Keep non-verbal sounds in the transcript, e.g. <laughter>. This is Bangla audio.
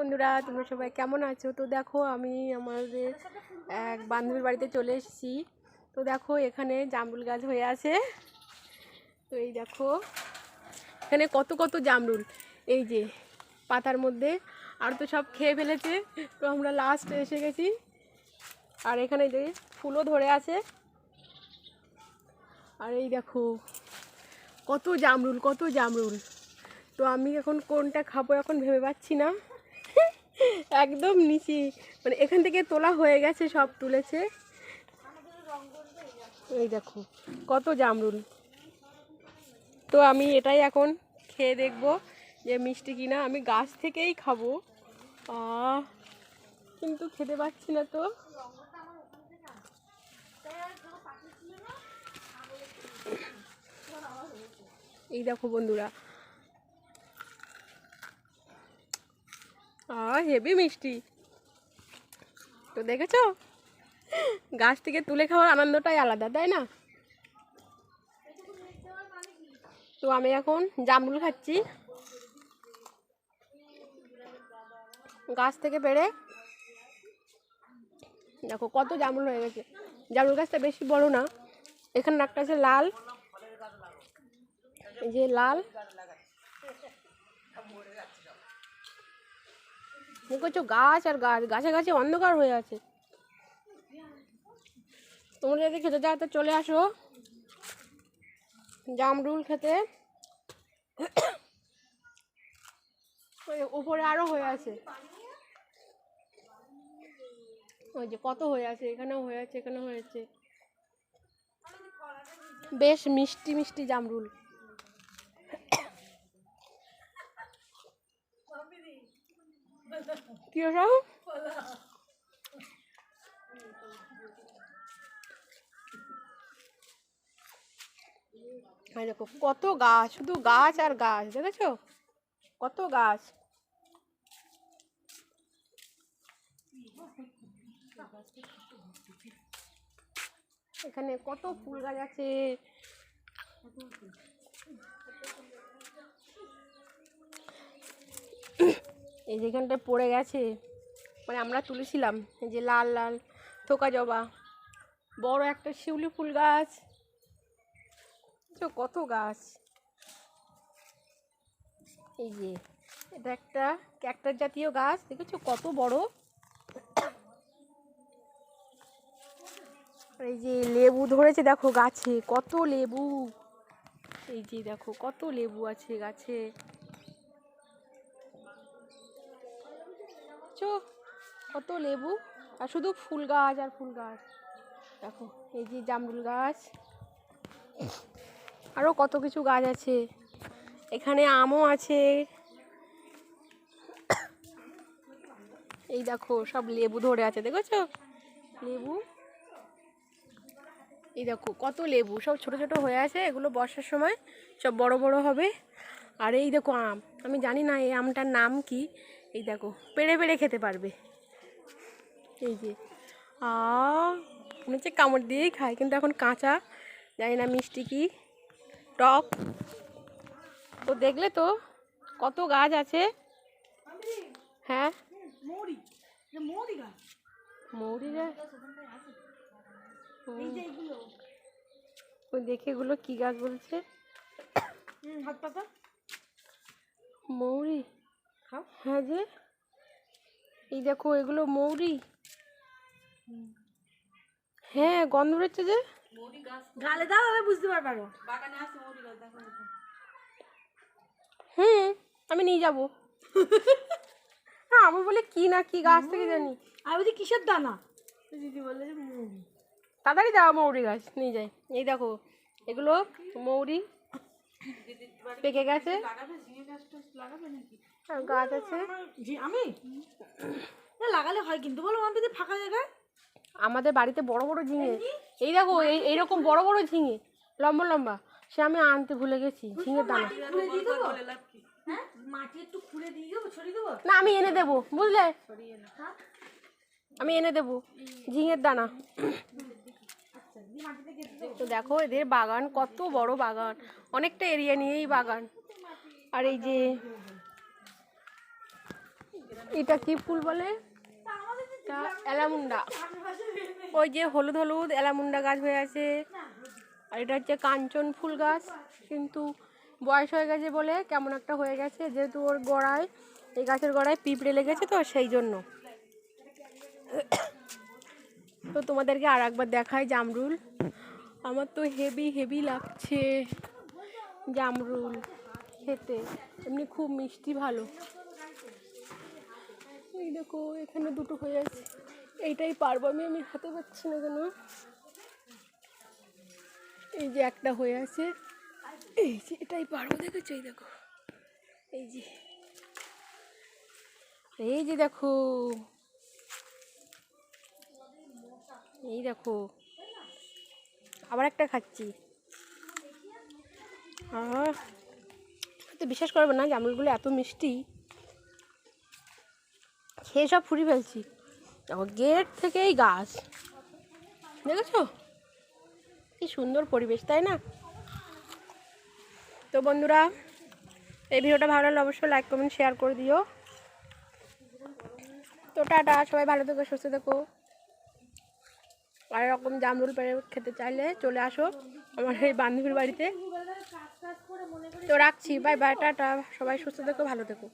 বন্ধুরা? তোমরা সবাই কেমন আছো? তো দেখো, আমি আমাদের এক বান্ধবীর বাড়িতে চলে এসেছি। তো দেখো, এখানে জামরুল গাছ হয়ে আছে। তো এই দেখো, এখানে কত কত জামরুল। এই যে, পাতার মধ্যে। আর তো সব খেয়ে ফেলেছে। তো আমরা লাস্ট এসে গেছি। আর এখানে যে ফুলও ধরে আছে। আর এই দেখো, কত জামরুল কত জামরুল। তো আমি এখন কোনটা খাব এখন ভেবে পাচ্ছি না। একদম নিচে। মানে এখান থেকে তোলা হয়ে গেছে, সব তুলেছে। এই দেখো, কত জামরুল। তো আমি এটাই এখন খেয়ে দেখব যে মিষ্টি কিনা। আমি গাছ থেকেই খাব। কিন্তু খেতে পাচ্ছি না তো। এই দেখো বন্ধুরা হেভি মিষ্টি। তো দেখেছ? গাছ থেকে তুলে খাওয়ার আনন্দটাই আলাদা, তাই না? তো আমি এখন জামরুল খাচ্ছি। গাছ থেকে পেড়ে দেখো কত জামরুল হয়ে গেছে। জামরুল গাছটা বেশি বড় না, এখানে একটা আছে লাল। এই যে লাল। দেখছ গাছ আর গাছ, গাছে গাছে অন্ধকার হয়ে আছে। তোমরা যদি খেতে চাও তো চলে আসো। জামরুল খেতে। উপরে আরও হয়ে আছে। ওই যে কত হয়ে আছে, এখানেও হয়ে আছে, এখানেও হয়েছে বেশ মিষ্টি মিষ্টি জামরুল। কি ওসব আর দেখো, কত গাছ, শুধু গাছ আর গাছ, দেখেছ? কত গাছ। এখানে কত ফুল গাছ আছে। এই যেখানটায় পড়ে গেছে মানে আমরা তুলেছিলাম, এই যে লাল লাল থোকা জবা, বড় একটা শিউলি ফুল গাছ। কত গাছ। এই যে, এটা একটা ক্যাক্টাস জাতীয় গাছ, দেখেছ কত বড়। এই যে লেবু ধরেছে, দেখো গাছে, কত লেবু। এই যে দেখো কত লেবু আছে গাছে। দেখছ? কত লেবু? আর শুধু ফুল গাছ আর ফুল গাছ। দেখো, এই যে জামরুল গাছ। আরও কত কিছু গাছ আছে। এখানে আমও আছে। এই দেখো, সব লেবু ধরে আছে, দেখেছ? লেবু। এই দেখো, কত লেবু। সব ছোট ছোট হয়ে আছে, এগুলো বর্ষার সময় সব বড় বড় হবে। আর এই দেখো আম। আমি জানি না এই আমটার নাম কি। এই দেখো, পেড়ে পেড়ে খেতে পারবে। এই যে, আ, মনে হচ্ছে কামড় দিয়েই খায়, কিন্তু এখন কাঁচা। জানি না মিষ্টি কি। টক। তো দেখলে তো কত গাছ আছে। হ্যাঁ? মৌরি দেখে এগুলো কি গাছ বলছে? হাত পাতা। মৌরি। হ্যাঁ যে। এই দেখো এগুলো মৌরি। হ্যাঁ গন্ধ বেরোচ্ছে যে। গালে দাও আমি বুঝতে পারব হুম আমি নিয়ে যাব। <laughs> হ্যাঁ আমি বলে কি না কি গাছ থেকে জানি। আমি বলছি কিসের দানা? দিদি বললে যে মৌরি। তাড়াতাড়ি দাও মৌরি গাছ নিয়ে যাই। এই দেখো এগুলো মৌরি। পেকে গেছে? গাছ আছে। জি আমি? না লাগালে হয় কিন্তু। বলো আমার যদি ফাঁকা জায়গায়। আমাদের বাড়িতে বড় বড় ঝিঙে। এই দেখো এই এইরকম বড় বড় ঝিঙে। লম্বা লম্বা। সে আমি আনতে ভুলে গেছি ঝিঙের দানা। হ্যাঁ? মাটি একটু খুলে দিয়ে দেবো ছড়িয়ে দেবো? না আমি এনে দেবো বুঝলে? আমি এনে দেবো ঝিঙের দানা। তো দেখো, এদের বাগান, কত বড় বাগান। অনেকটা এরিয়া নিয়েই বাগান। আর এই যে, এটা কি ফুল বলে? এলামুন্ডা ওই যে হলুদ হলুদ এলামুন্ডা গাছ হয়ে আছে। আর এটা হচ্ছে কাঞ্চন ফুল গাছ, কিন্তু বয়স হয়ে গেছে বলে কেমন একটা হয়ে গেছে। যেহেতু ওর গোড়ায়, এই গাছের গোড়ায় পিঁপড়ে লেগেছে তো সেই জন্য। তো তোমাদেরকে আর একবার দেখাই জামরুল। আমার তো হেভি হেভি লাগছে জামরুল খেতে। এমনি খুব মিষ্টি ভালো। এই দেখো, এখানে দুটো হয়ে আছে। এইটাই পারব আমি আমি হাতে পাচ্ছি না কেন? এই যে একটা হয়ে আছে। এই যে, এটাই পারব, দেখেছ? এই দেখো। এই যে। এই যে দেখো এই দেখো। আবার একটা খাচ্ছি। তো বিশ্বাস করবে না জামরুলগুলো এত মিষ্টি। খেয়ে সব ফুরি ফেলছি। দেখো, গেট থেকেই গাছ। দেখেছ? কি সুন্দর পরিবেশ, তাই না? তো বন্ধুরা, এই ভিডিওটা ভালো লাগলে অবশ্যই লাইক কমেন্ট শেয়ার করে দিও। তো টাটা, সবাই ভালো থেকো, সুস্থ থেকো। আর এরকম জামরুল পেড়ে খেতে চাইলে চলে আসো আমার এই বান্ধবীর বাড়িতে। তো রাখছি বাই বাই টাটা, সবাই সুস্থ থেকো, ভালো থেকো।